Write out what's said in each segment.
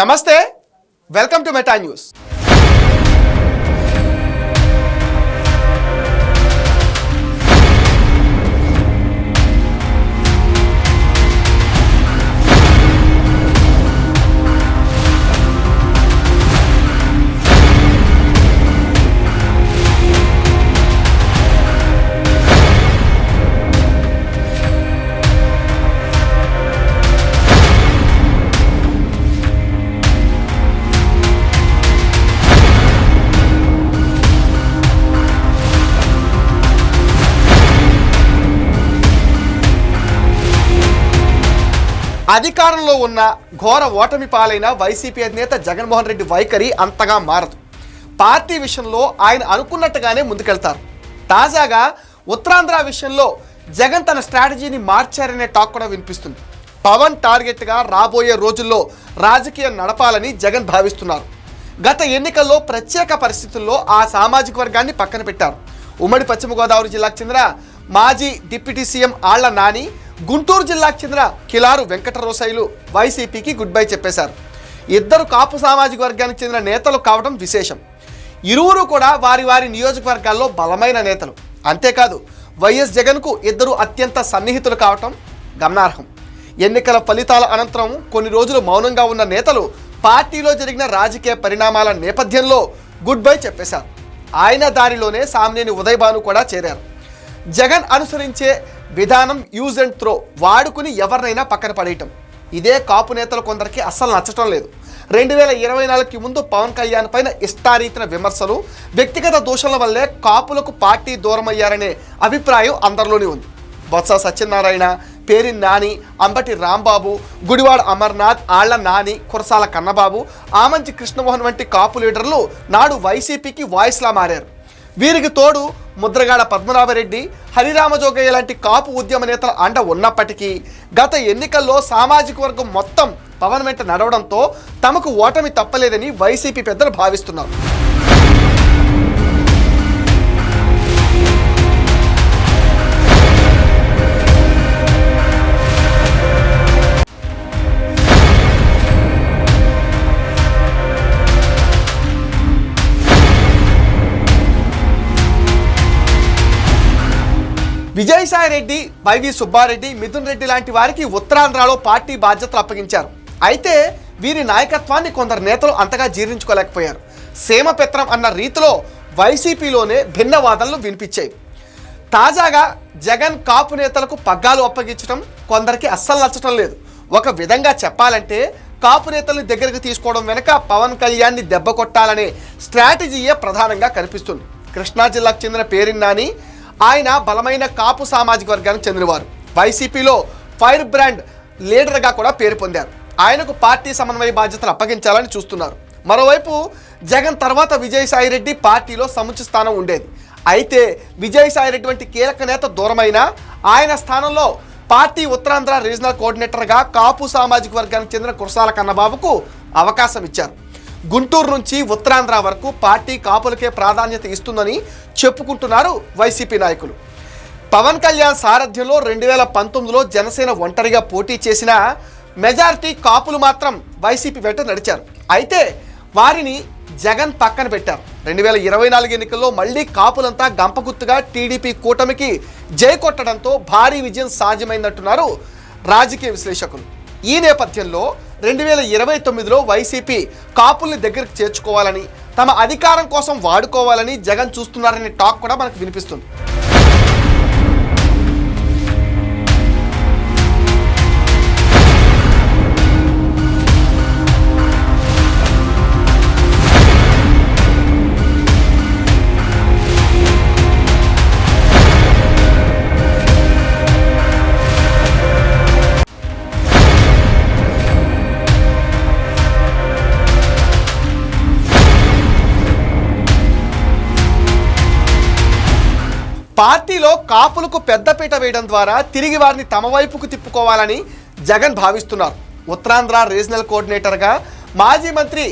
నమస్తే welcome to meta news అధికారంలో ఉన్న ఘోర ఓటమి పాలైన వైసీపీ అధినేత జగన్మోహన్ రెడ్డి వైఖరి అంతగా మారదు. పార్టీ విషయంలో ఆయన అనుకున్నట్టుగానే ముందుకెళ్తారు. తాజాగా ఉత్తరాంధ్ర విషయంలో జగన్ తన స్ట్రాటజీని మార్చారనే టాక్ కూడా వినిపిస్తుంది. పవన్ టార్గెట్గా రాబోయే రోజుల్లో రాజకీయం నడపాలని జగన్ భావిస్తున్నారు. గత ఎన్నికల్లో ప్రత్యేక పరిస్థితుల్లో ఆ సామాజిక వర్గాన్ని పక్కన పెట్టారు. ఉమ్మడి పశ్చిమ గోదావరి జిల్లాకు చెందిన మాజీ డిప్యూటీ సీఎం ఆళ్ళ నాని గుంటూరు జిల్లాకు చెందిన కిలారు వెంకటరోసైలు వైసీపీకి గుడ్ బై చెప్పేశారు. ఇద్దరు కాపు సామాజిక వర్గానికి చెందిన నేతలు కావడం విశేషం. ఇరువురు కూడా వారి వారి నియోజకవర్గాల్లో బలమైన నేతలు. అంతేకాదు వైఎస్ జగన్కు ఇద్దరు అత్యంత సన్నిహితులు కావటం గమనార్హం. ఎన్నికల ఫలితాల అనంతరం కొన్ని రోజులు మౌనంగా ఉన్న నేతలు పార్టీలో జరిగిన రాజకీయ పరిణామాల నేపథ్యంలో గుడ్ బై చెప్పేశారు. ఆయన దారిలోనే సామ్నేని ఉదయభాను కూడా చేరారు. జగన్ అనుసరించే విధానం యూజ్ అండ్ త్రో. వాడుకుని ఎవరినైనా పక్కన పడేయటం. ఇదే కాపు నేతలు కొందరికి అస్సలు నచ్చటం లేదు. రెండు వేల ఇరవై నాలుగుకి ముందు పవన్ కళ్యాణ్ పైన ఇష్టారీతిన విమర్శలు వ్యక్తిగత దోషాల వల్లే కాపులకు పార్టీ దూరమయ్యారనే అభిప్రాయం అందరిలోనే ఉంది. బొత్స సత్యనారాయణ పేరి నాని అంబటి రాంబాబు గుడివాడ అమర్నాథ్ ఆళ్ళ నాని కురసాల కన్నబాబు ఆమంచి కృష్ణమోహన్ వంటి కాపు లీడర్లు నాడు వైసీపీకి వాయిస్లా మారారు. వీరికి తోడు ముద్రగాడ పద్మనాభరెడ్డి హరిరామజోగయ్య లాంటి కాపు ఉద్యమ నేతల అండ ఉన్నప్పటికీ గత ఎన్నికల్లో సామాజిక వర్గం మొత్తం పవన్ వెంట నడవడంతో తమకు ఓటమి తప్పలేదని వైసీపీ పెద్దలు భావిస్తున్నారు. విజయసాయి రెడ్డి వైవి సుబ్బారెడ్డి మిథున్ రెడ్డి లాంటి వారికి ఉత్తరాంధ్రలో పార్టీ బాధ్యతలు అప్పగించారు. అయితే వీరి నాయకత్వాన్ని కొందరు నేతలు అంతగా జీర్ణించుకోలేకపోయారు. సేమపెత్రం అన్న రీతిలో వైసీపీలోనే భిన్న వాదనలు వినిపించాయి. తాజాగా జగన్ కాపు నేతలకు పగ్గాలు అప్పగించడం కొందరికి అస్సలు నచ్చటం లేదు. ఒక విధంగా చెప్పాలంటే కాపు నేతల్ని దగ్గరికి తీసుకోవడం వెనుక పవన్ కళ్యాణ్ని దెబ్బ కొట్టాలనే స్ట్రాటజీయే ప్రధానంగా కనిపిస్తుంది. కృష్ణా జిల్లాకు చెందిన పేరిన్నాని ఆయన బలమైన కాపు సామాజిక వర్గానికి చెందినవారు. వైసీపీలో ఫైర్ బ్రాండ్ లీడర్గా కూడా పేరు పొందారు. ఆయనకు పార్టీ సమన్వయ బాధ్యతలు అప్పగించాలని చూస్తున్నారు. మరోవైపు జగన్ తర్వాత విజయసాయిరెడ్డి పార్టీలో సముచిత స్థానం ఉండేది. అయితే విజయసాయిరెడ్డి వంటి కీలక నేత దూరమైన ఆయన స్థానంలో పార్టీ ఉత్తరాంధ్ర రీజనల్ కోఆర్డినేటర్గా కాపు సామాజిక వర్గానికి చెందిన కురసాల కన్నబాబుకు అవకాశం ఇచ్చారు. గుంటూరు నుంచి ఉత్తరాంధ్ర వరకు పార్టీ కాపులకే ప్రాధాన్యత ఇస్తుందని చెప్పుకుంటున్నారు వైసీపీ నాయకులు. పవన్ కళ్యాణ్ సారథ్యంలో రెండు వేల పంతొమ్మిదిలో జనసేన ఒంటరిగా పోటీ చేసిన మెజారిటీ కాపులు మాత్రం వైసీపీ వెంట నడిచారు. అయితే వారిని జగన్ పక్కన పెట్టారు. రెండు వేల ఇరవై నాలుగు ఎన్నికల్లో మళ్ళీ కాపులంతా గంపగుత్తుగా టీడీపీ కూటమికి జై కొట్టడంతో భారీ విజయం సాధ్యమైందంటున్నారు రాజకీయ విశ్లేషకులు. ఈ నేపథ్యంలో రెండు వేల ఇరవై తొమ్మిదిలో వైసీపీ కాపుల్ని దగ్గరికి చేర్చుకోవాలని తమ అధికారం కోసం వాడుకోవాలని జగన్ చూస్తున్నారనే టాక్ కూడా మనకు వినిపిస్తుంది. పార్టీలో కాపులకు పెద్దపీట వేయడం ద్వారా తిరిగి వారిని తమ వైపుకు తిప్పుకోవాలని జగన్ భావిస్తున్నారు. ఉత్తరాంధ్ర రీజనల్ కోఆర్డినేటర్గా మాజీ మంత్రి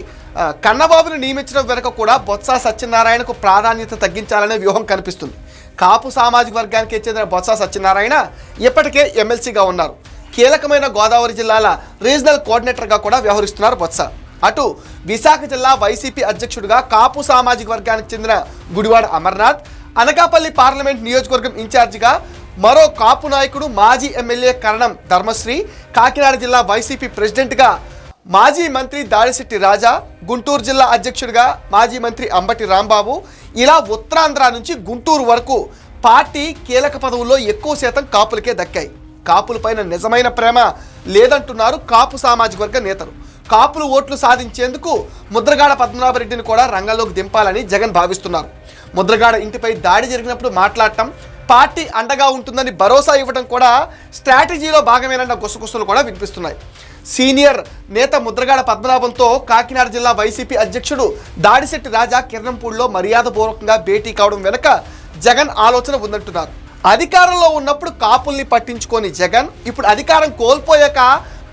కన్నబాబును నియమించడం వెనుక కూడా బొత్స సత్యనారాయణకు ప్రాధాన్యత తగ్గించాలనే వ్యూహం కనిపిస్తుంది. కాపు సామాజిక వర్గానికి చెందిన బొత్స సత్యనారాయణ ఇప్పటికే ఎమ్మెల్సీగా ఉన్నారు. కీలకమైన గోదావరి జిల్లాల రీజనల్ కోఆర్డినేటర్గా కూడా వ్యవహరిస్తున్నారు బొత్స. అటు విశాఖ జిల్లా వైసీపీ అధ్యక్షుడిగా కాపు సామాజిక వర్గానికి చెందిన గుడివాడ అమర్నాథ్ అనకాపల్లి పార్లమెంట్ నియోజకవర్గం ఇన్ఛార్జిగా మరో కాపు నాయకుడు మాజీ ఎమ్మెల్యే కరణం ధర్మశ్రీ కాకినాడ జిల్లా వైసీపీ ప్రెసిడెంట్గా మాజీ మంత్రి దాడిశెట్టి రాజా గుంటూరు జిల్లా అధ్యక్షుడిగా మాజీ మంత్రి అంబటి రాంబాబు. ఇలా ఉత్తరాంధ్ర నుంచి గుంటూరు వరకు పార్టీ కీలక పదవుల్లో ఎక్కువ శాతం కాపులకే దక్కాయి. కాపులపైన నిజమైన ప్రేమ లేదంటున్నారు కాపు సామాజిక వర్గ నేతలు. కాపులు ఓట్లు సాధించేందుకు ముద్రగాడ పద్మనాభరెడ్డిని కూడా రంగంలోకి దింపాలని జగన్ భావిస్తున్నారు. ముద్రగాడ ఇంటిపై దాడి జరిగినప్పుడు మాట్లాడటం పార్టీ అండగా ఉంటుందని భరోసా ఇవ్వడం కూడా స్ట్రాటజీలో భాగమేనన్న గుసగుసలు కూడా వినిపిస్తున్నాయి. సీనియర్ నేత ముద్రగాడ పద్మనాభంతో కాకినాడ జిల్లా వైసీపీ అధ్యక్షుడు దాడిశెట్టి రాజా కిరణంపూడిలో మర్యాదపూర్వకంగా భేటీ కావడం వెనుక జగన్ ఆలోచన ఉందంటున్నారు. అధికారంలో ఉన్నప్పుడు కాపుల్ని పట్టించుకొని జగన్ ఇప్పుడు అధికారం కోల్పోయాక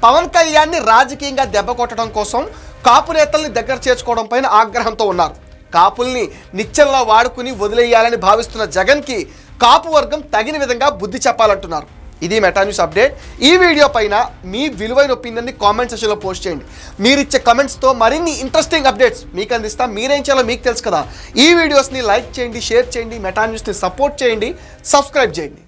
పవన్ కళ్యాణ్ని రాజకీయంగా దెబ్బ కొట్టడం కోసం కాపు నేతల్ని దగ్గర చేర్చుకోవడం పైన ఆగ్రహంతో ఉన్నారు. కాపుల్ని నిత్యంలో వాడుకుని వదిలేయాలని భావిస్తున్న జగన్కి కాపు వర్గం తగిన విధంగా బుద్ధి చెప్పాలంటున్నారు. ఇది మెటా న్యూస్ అప్డేట్. ఈ వీడియో పైన మీ విలువైన ఒపీనియన్ని కామెంట్ సెషన్లో పోస్ట్ చేయండి. మీరు ఇచ్చే కమెంట్స్తో మరిన్ని ఇంట్రెస్టింగ్ అప్డేట్స్ మీకు అందిస్తాం. మీరేం చేయాలో మీకు తెలుసు కదా. ఈ వీడియోస్ని లైక్ చేయండి షేర్ చేయండి మెటా న్యూస్ని సపోర్ట్ చేయండి సబ్స్క్రైబ్ చేయండి.